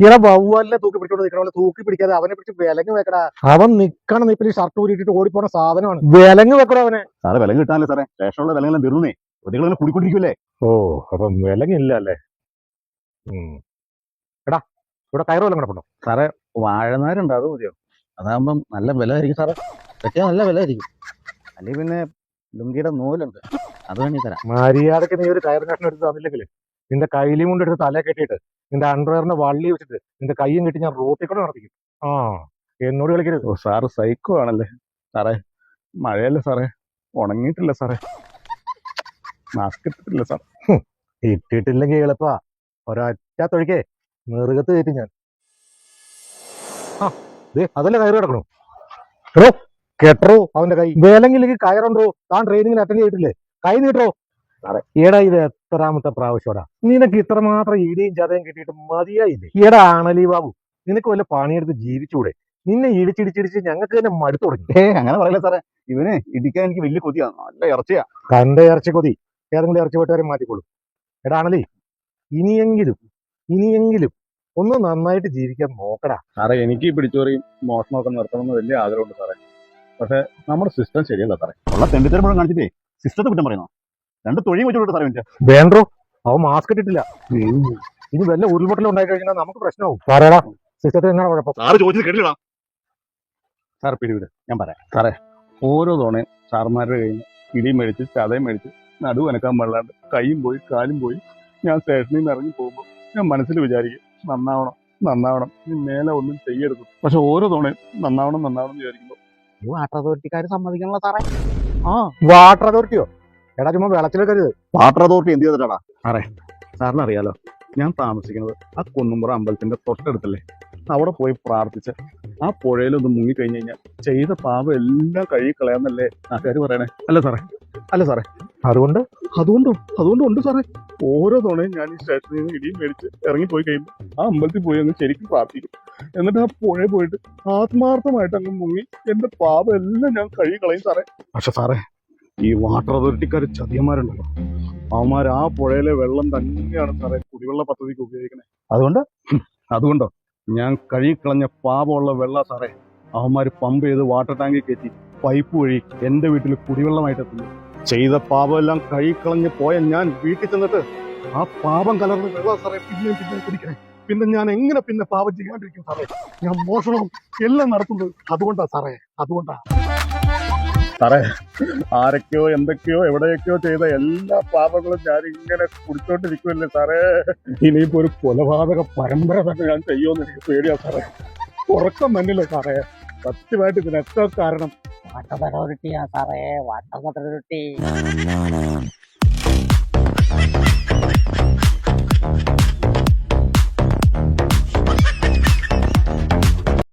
ഇയാളെ വവ്വാലിനെ തൂക്കി പിടിച്ചോണ്ട് നിൽക്കണ പോലെ തൂക്കി പിടിക്കാതെ അവനെ പിടിച്ച് വിലങ്ങ് വെക്കടാ. അവൻ നിക്കണ ഈ ഷർട്ട് ഊരിട്ടിട്ട് ഓടിപ്പോണ സാധനമാണ്. വിലങ്ങ് വെക്കടാ അവനെ. സാറേ വിലങ്ങ് കിട്ടാനല്ലേ സാറേ? സ്റ്റേഷനുള്ള വിലങ്ങനെ തീർന്നേ. പ്രതികളെ കുടിക്കൊണ്ടിരിക്കുമല്ലേ ഓ അപ്പം വിലങ്ങില്ല അല്ലേ എടാ ഇവിടെ കയറ് വല്ലതും കിടപ്പുണ്ടോ സാറേ വാഴനാരുണ്ട്. അത് മതിയോ? അതാകുമ്പം നല്ല വില ആയിരിക്കും സാറേ. പറ്റിയാ നല്ല വില ആയിരിക്കും അല്ലെങ്കിൽ പിന്നെ ലുങ്കിയുടെ നൂലുണ്ട്. അത് വേണ്ടി തരാം. മര്യാദയ്ക്ക് നീ ഒരു കയറ് കഷ്ണം എടുത്ത് തന്നില്ലെങ്കിൽ നിന്റെ കയ്യിലും കൊണ്ടെടുത്ത് തല കെട്ടിയിട്ട് നിന്റെ അണ്ടർവെയറിന്റെ വള്ളി വെച്ചിട്ട് നിന്റെ കയ്യും കെട്ടി ഞാൻ റോട്ടിൽ കൂടെ നടത്തിക്കും. ആ എന്നോട് കളിക്കരുത്. ഓ സാറ് സൈക്കോ ആണല്ലേ? സാറേ മഴയല്ലേ സാറേ? ഉണങ്ങിയിട്ടില്ല സാറേ. മാസ്ക് ഇട്ടിട്ടില്ല സാർ. ഇട്ടിട്ടില്ലെങ്കിൽ എളുപ്പാ. ഒരൊറ്റ തൊഴിക്കേ. നെറുകത്ത് കയറ്റി ഞാൻ. ആ അതല്ലേ കയറി കിടക്കണു. കേട്ടോ കെട്ടറോ അവന്റെ കൈ. വേലെങ്കിൽ കയറുണ്ടോ? താൻ ട്രെയിനിങ്ങിൽ അറ്റൻഡ് ചെയ്തിട്ടില്ലേ? കൈ നീട്ടോ എടാ ഇത് എത്രാമത്തെ പ്രാവശ്യമാടാ നിനക്ക് ഇത്രമാത്രം ഇടിയും ചതയും കിട്ടിയിട്ട് മതിയായില്ലേ? എടാ ആണലി ബാബു നിനക്ക് വല്ല പണിയെടുത്ത് ജീവിച്ചൂടെ? നിന്നെ ഇടിച്ചിടിച്ചിടിച്ച് ഞങ്ങൾക്ക് തന്നെ മടുത്തു തുടങ്ങി. ഏ അങ്ങനെ പറയില്ല സാറേ. ഇവനെ ഇടിക്കാൻ എനിക്ക് വലിയ കൊതിയാണ് നല്ല ഇറച്ചിയാ. കണ്ട ഇറച്ചി കൊതി. ഏതെങ്കിലും ഇറച്ചി വെട്ടുകാരെ മാറ്റിക്കോളൂ. എടാ ആണലി ഇനിയെങ്കിലും ഇനിയെങ്കിലും ഒന്ന് നന്നായിട്ട് ജീവിക്കാൻ നോക്കടാ. സാറേ എനിക്ക് പിടിച്ചോറിയും മോഷണമൊക്കെ നിർത്തണമെന്ന് വലിയ ആഗ്രഹമുണ്ട് സാറേ. പക്ഷെ നമ്മുടെ സിസ്റ്റം ശരിയല്ല സാറേ. ഉള്ള തെണ്ടിത്തരം മുഴുവൻ കാണിച്ചിട്ടേ സിസ്റ്റത്തെ കുറ്റം പറയുന്നു? രണ്ട് തൊഴിയും വെച്ചോട്ടെ സാറേ വേണ്ടോ? അവൻ മാസ്ക് ഇട്ടിട്ടില്ല. ഇനി വല്ല ഉരുൾപൊട്ടലും ഉണ്ടായി കഴിഞ്ഞാൽ നമുക്ക് പ്രശ്നമാവും. സാറേടാ. സിസ്റ്റത്തിൽ എങ്ങനെ കുഴപ്പം? സാറ് ചോദിച്ചത് കേട്ടില്ല സാർ പിടിവിട്. ഞാൻ പറയാം. സാറേ ഓരോ തവണയും സാർമാരുടെ കയ്യിൽ ഇടിയും മേടിച്ച് ചതയും മേടിച്ച് നടു അനക്കാൻ പാടില്ലാണ്ട് കൈയും പോയി കാലും പോയി ഞാൻ സ്റ്റേഷനിൽ നിന്ന് ഇറങ്ങി പോകുമ്പോൾ ഞാൻ മനസ്സിൽ വിചാരിക്കും നന്നാവണം നന്നാവണം ഇനി മേലെ ഒന്നും ചെയ്യരുത്. പക്ഷെ ഓരോ തവണയും നന്നാവണം നന്നാവണം എന്ന് വിചാരിക്കുമ്പോൾ വാട്ടർ അതോറിറ്റിക്കാർ സമ്മതിക്കണല്ലോ സാറേ. ആ. വാട്ടർ അതോറിറ്റിയോ എടാ ചുമ്മാ വെള്ളത്തിലേക്കരുത് വാട്ടർ അതോറിറ്റി എന്ത് ചെയ്തിട്ടാടാ? അറേ സാറിന് അറിയാലോ. ഞാൻ താമസിക്കുന്നത് ആ കുന്നുംപുറ അമ്പലത്തിന്റെ തൊട്ടടുത്തല്ലേ. അവിടെ പോയി പ്രാർത്ഥിച്ച് ആ പുഴയിലൊന്ന് മുങ്ങിക്കഴിഞ്ഞ് കഴിഞ്ഞാൽ ചെയ്ത പാപം എല്ലാം കഴുകി കളയാന്നല്ലേ നാട്ടുകാർ പറയണേ. അല്ല സാറേ. അല്ല സാറേ. അതുകൊണ്ട്? അതുകൊണ്ടോ? ഉണ്ട് സാറേ. ഓരോ തവണയും ഞാൻ ഈ സ്റ്റേഷനിൽ നിന്ന് ഇടിയും മേടിച്ച് ഇറങ്ങിപ്പോയി കഴിയുമ്പോൾ ആ അമ്പലത്തിൽ പോയി അങ്ങ് ശരിക്കും പ്രാർത്ഥിക്കും. എന്നിട്ട് ആ പുഴയിൽ പോയിട്ട് ആത്മാർത്ഥമായിട്ട് അങ്ങ് മുങ്ങി എന്റെ പാപം എല്ലാം ഞാൻ കഴുകി കളയും സാറേ. പക്ഷെ സാറേ ഈ വാട്ടർ അതോറിറ്റിക്കാർ ചതിയന്മാരുണ്ടല്ലോ. അവന്മാർ ആ പുഴയിലെ വെള്ളം തന്നെയാണ് സാറേ കുടിവെള്ള പദ്ധതിക്ക് ഉപയോഗിക്കുന്നത് അതുകൊണ്ട്? അതുകൊണ്ടോ? ഞാൻ കഴുകിക്കളഞ്ഞ പാപമുള്ള വെള്ളം സാറേ അവന്മാർ പമ്പ് ചെയ്ത് വാട്ടർ ടാങ്കിൽ കയറ്റി പൈപ്പ് വഴി എന്റെ വീട്ടിൽ കുടിവെള്ളമായിട്ട് എത്തുന്നു. ചെയ്ത പാപമെല്ലാം കഴുകിക്കളഞ്ഞ് പോയ ഞാൻ വീട്ടിൽ ചെന്നിട്ട് ആ പാപം കലർന്ന വെള്ളം സാറേ പിന്നെ പിന്നെയും കുടിക്കണേ. പിന്നെ ഞാൻ എങ്ങനെ പിന്നെ പാപം ചെയ്യാണ്ടിരിക്കും സാറേ? ഞാൻ മോഷണം എല്ലാം നടത്തുന്നത് അതുകൊണ്ടാ സാറേ അതുകൊണ്ടാ. സാറേ ആരൊക്കെയോ എന്തൊക്കെയോ എവിടെയൊക്കെയോ ചെയ്ത എല്ലാ പാപങ്ങളും ഞാൻ ഇങ്ങനെ കുടിച്ചോണ്ടിരിക്കുമല്ലേ സാറേ? ഇനിയിപ്പോ ഒരു കൊലപാതക പരമ്പര തന്നെ ഞാൻ ചെയ്യുമെന്ന് എനിക്ക് പേടിയാ സാറേ. ഉറക്കം മഞ്ഞില്ല സാറേ. സത്യമായിട്ട് ഇതിനൊക്കെ കാരണം? അതോറിറ്റിയാ സാറേ. അതോറിറ്റി